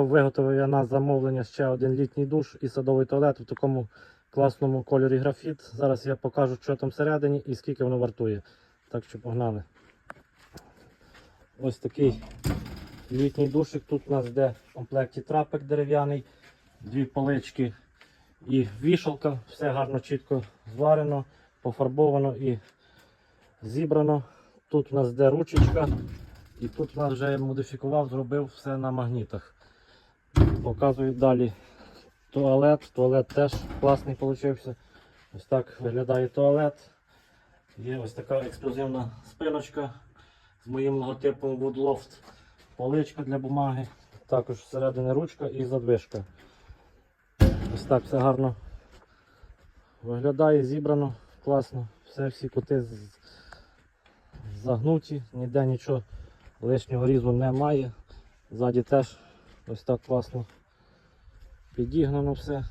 Виготовив я на замовлення ще один літній душ і садовий туалет в такому класному кольорі графіт. Зараз я покажу, що там всередині і скільки воно вартує. Так що погнали. Ось такий літній душик. Тут у нас йде в комплекті трапик дерев'яний, дві полички і вішалка. Все гарно, чітко зварено, пофарбовано і зібрано. Тут у нас йде ручечка. І тут у нас вже модифікував, зробив все на магнітах. Показую далі туалет. Туалет теж класний вийшов. Ось так виглядає туалет. Є ось така ексклюзивна спиночка з моїм логотипом Woodloft. Поличка для бумаги. Також всередині ручка і задвижка. Ось так все гарно виглядає, зібрано, класно. Все, всі кути загнуті, ніде нічого лишнього різу немає. Ззаді теж ось так класно підігнано все.